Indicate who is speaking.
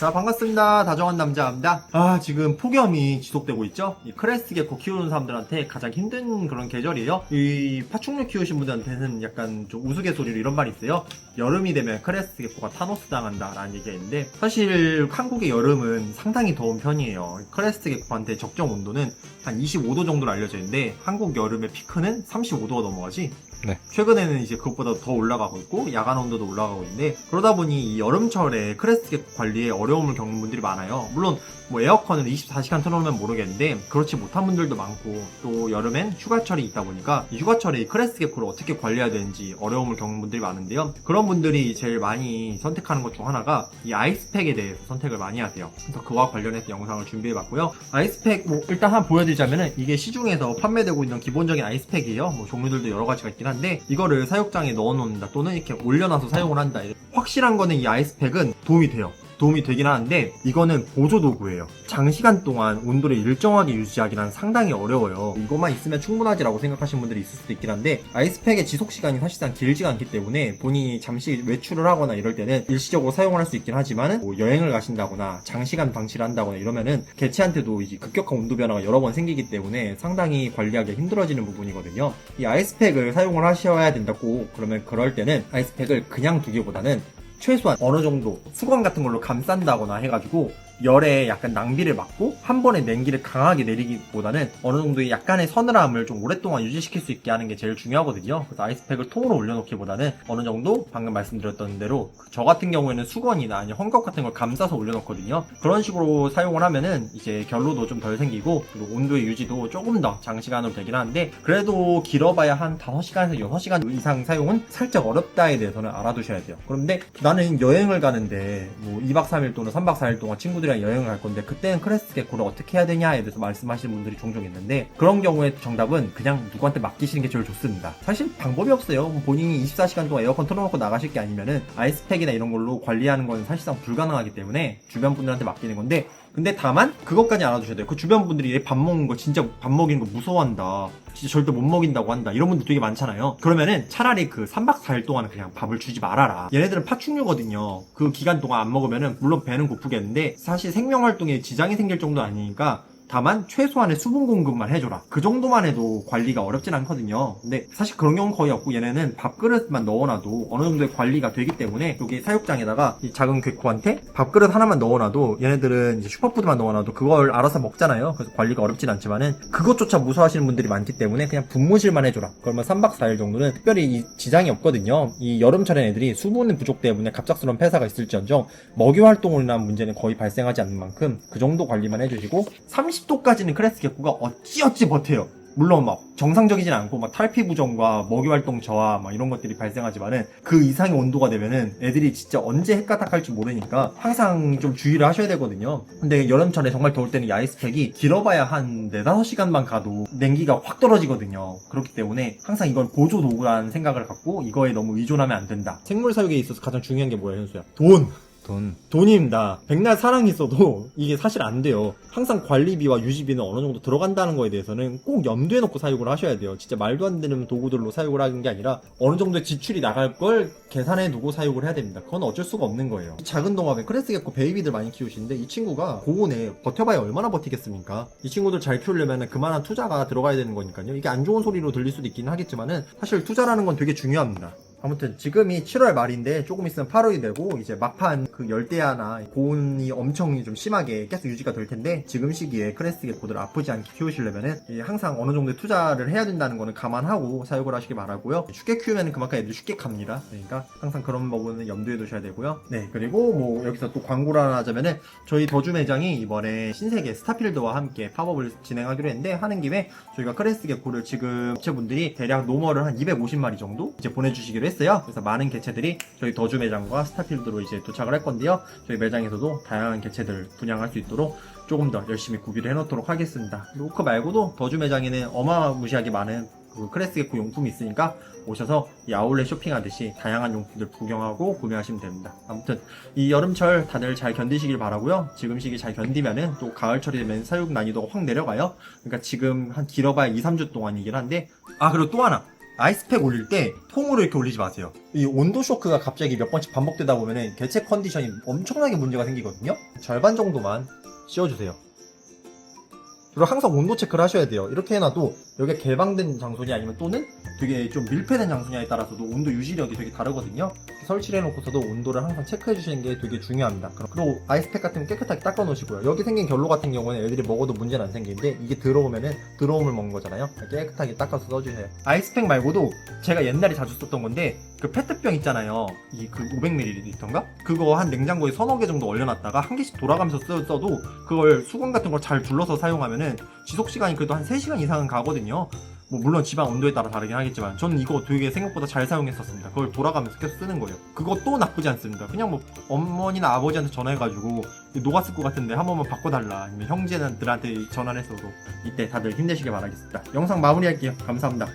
Speaker 1: 자 반갑습니다. 다정한 남자입니다. 아 지금 폭염이 지속되고 있죠? 이 크레스트 게코 키우는 사람들한테 가장 힘든 그런 계절이에요. 이 파충류 키우신 분들한테는 약간 좀 우스갯소리로 이런 말이 있어요 여름이 되면 크레스트 게코가 타노스 당한다 라는 얘기가 있는데 사실 한국의 여름은 상당히 더운 편이에요 크레스트 게코한테 적정 온도는 한 25도 정도로 알려져 있는데 한국 여름의 피크는 35도가 넘어가지
Speaker 2: 네.
Speaker 1: 최근에는 이제 그것보다 더 올라가고 있고 야간 온도도 올라가고 있는데 그러다 보니 이 여름철에 크레스트 게코 관리에 어려움을 겪는 분들이 많아요. 물론 뭐 에어컨을 24시간 틀어놓으면 모르겠는데 그렇지 못한 분들도 많고 또 여름엔 휴가철이 있다 보니까 이 휴가철에 이 크레스트 게코를 어떻게 관리해야 되는지 어려움을 겪는 분들이 많은데요. 그런 분들이 제일 많이 선택하는 것 중 하나가 이 아이스팩에 대해서 선택을 많이 하세요. 그래서 그와 관련해서 영상을 준비해봤고요. 아이스팩 뭐 일단 한번 보여드리자면은 이게 시중에서 판매되고 있는 기본적인 아이스팩이에요. 뭐 종류들도 여러 가지가 있긴 한데 이거를 사육장에 넣어놓는다 또는 이렇게 올려놔서 사용을 한다. 확실한 거는 이 아이스팩은 도움이 돼요. 도움이 되긴 하는데 이거는 보조 도구예요. 장시간 동안 온도를 일정하게 유지하기는 상당히 어려워요. 이것만 있으면 충분하지라고 생각하시는 분들이 있을 수도 있긴 한데 아이스팩의 지속 시간이 사실상 길지가 않기 때문에 본인이 잠시 외출을 하거나 이럴 때는 일시적으로 사용을 할수 있긴 하지만은 뭐 여행을 가신다거나 장시간 방치를 한다거나 이러면은 개체한테도 이제 급격한 온도 변화가 여러 번 생기기 때문에 상당히 관리하기 힘들어지는 부분이거든요. 이 아이스팩을 사용을 하셔야 된다고 그러면 그럴 때는 아이스팩을 그냥 두기보다는 최소한 어느 정도 수건 같은 걸로 감싼다거나 해가지고 열에 약간 낭비를 막고 한 번에 냉기를 강하게 내리기보다는 어느 정도의 약간의 서늘함을 좀 오랫동안 유지시킬 수 있게 하는 게 제일 중요하거든요. 그래서 아이스팩을 통으로 올려놓기보다는 어느 정도 방금 말씀드렸던 대로 저 같은 경우에는 수건이나 아니면 헝겊 같은 걸 감싸서 올려놓거든요. 그런 식으로 사용을 하면은 이제 결로도 좀 덜 생기고 그리고 온도의 유지도 조금 더 장시간으로 되긴 하는데 그래도 길어봐야 한 5시간에서 6시간 이상 사용은 살짝 어렵다에 대해서는 알아두셔야 돼요. 그런데 나는 여행을 가는데 뭐 2박 3일 또는 3박 4일 동안 친구들이 랑 여행을 갈 건데 그때는 크레스트 게코를 어떻게 해야 되냐에 대해서 말씀하시는 분들이 종종 있는데 그런 경우에 정답은 그냥 누구한테 맡기시는 게 제일 좋습니다. 사실 방법이 없어요. 뭐 본인이 24시간 동안 에어컨 틀어놓고 나가실 게 아니면은 아이스팩이나 이런 걸로 관리하는 건 사실상 불가능하기 때문에 주변 분들한테 맡기는 건데 근데 다만 그것까지 알아두셔야 돼요. 그 주변 분들이 밥 먹는 거 진짜 밥 먹이는 거 무서워한다. 진짜 절대 못 먹인다고 한다. 이런 분들 되게 많잖아요. 그러면은 차라리 그 3박 4일 동안은 그냥 밥을 주지 말아라. 얘네들은 파충류거든요. 그 기간 동안 안 먹으면은 물론 배는 고프겠는데 사실 생명 활동에 지장이 생길 정도 아니니까 다만 최소한의 수분 공급만 해줘라. 그 정도만 해도 관리가 어렵진 않거든요. 근데 사실 그런 경우는 거의 없고 얘네는 밥그릇만 넣어놔도 어느 정도의 관리가 되기 때문에 여기 사육장에다가 이 작은 괴코한테 밥그릇 하나만 넣어놔도 얘네들은 슈퍼푸드만 넣어놔도 그걸 알아서 먹잖아요. 그래서 관리가 어렵진 않지만은 그것조차 무서워하시는 분들이 많기 때문에 그냥 분무실만 해줘라. 그러면 3박 4일 정도는 특별히 이 지장이 없거든요. 이 여름철엔 애들이 수분 부족 때문에 갑작스러운 폐사가 있을지언정 먹이 활동으로 인한 문제는 거의 발생하지 않는 만큼 그 정도 관리만 해주시고 30 도까지는 크레스 게코가 어찌어찌 버텨요. 물론 막 정상적이진 않고 막 탈피 부종과 먹이 활동 저하 막 이런 것들이 발생하지만은 그 이상의 온도가 되면은 애들이 진짜 언제 핵가닥할지 모르니까 항상 좀 주의를 하셔야 되거든요. 근데 여름철에 정말 더울 때는 이 아이스팩이 길어봐야 한 4, 5시간만 가도 냉기가 확 떨어지거든요. 그렇기 때문에 항상 이건 보조 도구라는 생각을 갖고 이거에 너무 의존하면 안 된다. 생물 사육에 있어서 가장 중요한 게 뭐예요, 현수야? 돈!
Speaker 2: 돈.
Speaker 1: 돈입니다. 백날 사랑이 있어도 이게 사실 안 돼요. 항상 관리비와 유지비는 어느 정도 들어간다는 거에 대해서는 꼭 염두에 놓고 사육을 하셔야 돼요. 진짜 말도 안 되는 도구들로 사육을 하는 게 아니라 어느 정도의 지출이 나갈 걸 계산해 두고 사육을 해야 됩니다. 그건 어쩔 수가 없는 거예요. 이 작은 동업에 크레스 게코 베이비들 많이 키우시는데 이 친구가 고온에 버텨봐야 얼마나 버티겠습니까? 이 친구들 잘 키우려면 그만한 투자가 들어가야 되는 거니까요. 이게 안 좋은 소리로 들릴 수도 있긴 하겠지만은 사실 투자라는 건 되게 중요합니다. 아무튼 지금이 7월 말인데 조금 있으면 8월이 되고 이제 막판 그 열대야나 고온이 엄청 좀 심하게 계속 유지가 될 텐데 지금 시기에 크레스트 게코들 아프지 않게 키우시려면은 이 항상 어느 정도의 투자를 해야 된다는 거는 감안하고 사육을 하시기 바라고요. 쉽게 키우면 그만큼 애들이 쉽게 갑니다. 그러니까 항상 그런 부분은 염두에 두셔야 되고요. 네 그리고 뭐 여기서 또 광고를 하자면은 저희 더주 매장이 이번에 신세계 스타필드와 함께 팝업을 진행하기로 했는데 하는 김에 저희가 크레스트 게코를 지금 업체분들이 대략 노멀을 한 250마리 정도 이제 보내주시기로 했어요. 그래서 많은 개체들이 저희 더주 매장과 스타필드로 이제 도착을 할 건데요. 저희 매장에서도 다양한 개체들 분양할 수 있도록 조금 더 열심히 구비를 해놓도록 하겠습니다. 그 말고도 더주 매장에는 어마무시하게 많은 그 크레스 게코 용품이 있으니까 오셔서 이 아울렛 쇼핑하듯이 다양한 용품들 구경하고 구매하시면 됩니다. 아무튼 이 여름철 다들 잘 견디시길 바라고요. 지금 시기 잘 견디면은 또 가을철이 되면 사육 난이도가 확 내려가요. 그러니까 지금 한 길어봐야 2, 3주 동안이긴 한데 아 그리고 또 하나 아이스팩 올릴 때 통으로 이렇게 올리지 마세요. 이 온도 쇼크가 갑자기 몇 번씩 반복되다 보면은 개체 컨디션이 엄청나게 문제가 생기거든요. 절반 정도만 씌워주세요. 그리고 항상 온도 체크를 하셔야 돼요. 이렇게 해놔도 여기가 개방된 장소냐 아니면 또는 되게 좀 밀폐된 장소냐에 따라서도 온도 유지력이 되게 다르거든요. 설치를 해놓고서도 온도를 항상 체크해 주시는 게 되게 중요합니다. 그리고 아이스팩 같은 거 깨끗하게 닦아 놓으시고요. 여기 생긴 결로 같은 경우는 애들이 먹어도 문제는 안 생기는데 이게 들어오면은 들어옴을 먹는 거잖아요. 깨끗하게 닦아서 써주세요. 아이스팩 말고도 제가 옛날에 자주 썼던 건데 그 페트병 있잖아요. 이 그 500ml인가? 그거 한 냉장고에 서너 개 정도 얼려놨다가 한 개씩 돌아가면서 써- 써도 그걸 수건 같은 걸 잘 둘러서 사용하면은 지속 시간이 그래도 한 3시간 이상은 가거든요. 뭐 물론 집안 온도에 따라 다르긴 하겠지만 저는 이거 되게 생각보다 잘 사용했었습니다. 그걸 돌아가면서 계속 쓰는 거예요. 그것도 나쁘지 않습니다. 그냥 뭐 어머니나 아버지한테 전화해가지고 녹았을 것 같은데 한 번만 바꿔달라 아니면 형제들한테 전화를 해서도 이때 다들 힘내시길 바라겠습니다. 영상 마무리할게요. 감사합니다.